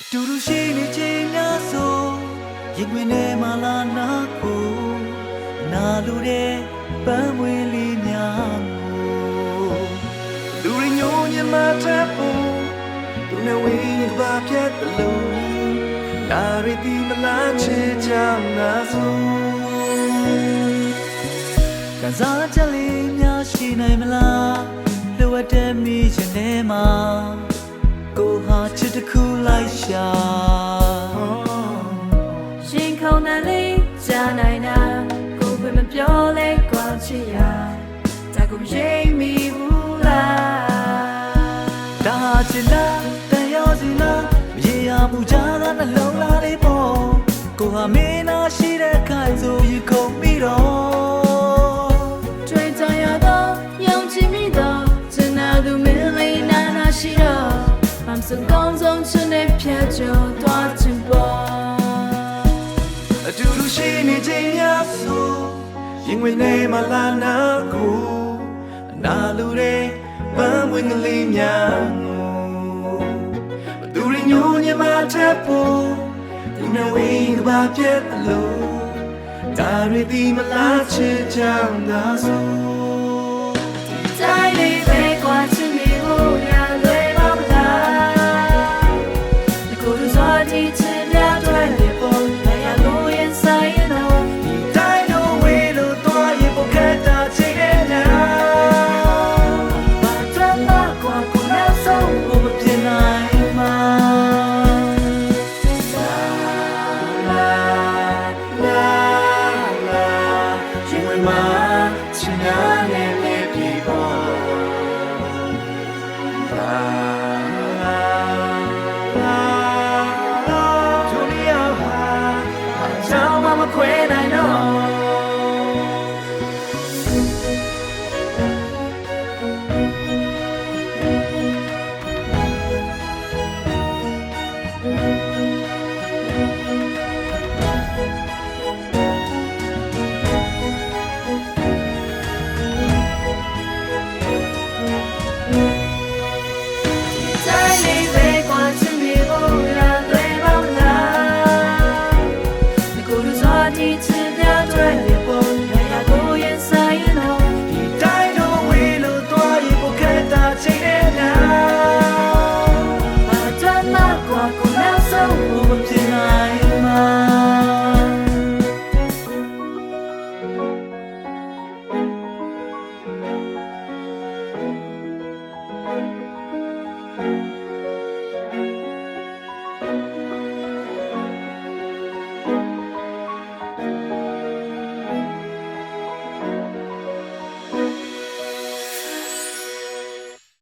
တူတူရှိနေချိန်များဆိုရင်ခွင်ထဲမှာလာနာကိုနာလိုတဲ့ပန်းမွေလေးများကိုလူရညိုညမထပ်ဖို့သူနဲ့ဝင်းကဘာပြတ်တယ်လို့နာရတီမလားချေချမ်းနာဆိုကစားချက်လေးများရှိနိုင်မလားလိုအပ်တဲ့မိချင်ထဲမှာကိုဟာချစ်တစ်ခု လိုက်ရှာရှင်ခုံတန်လေးကြားနိုင်တာကိုယ်ပဲမပြောလဲကွာချစ်ရဒါကိုရိပ်မိဘူး မမ်စံကောင်းဆုံးချင်တဲ့ဖြတ်ကျော်သွားချင်ပေါ်အတူတူရှိနေချိန်များဆိုရင်ဝင်နေမလာနာကိုအနာလူတဲ့ပန်းဝင်ကလေးများကိုဘသူရညိုညမထပ်ဖို့ဒီနဝင်းကဘာပြတ်လို့ဒါရည်ဒီမ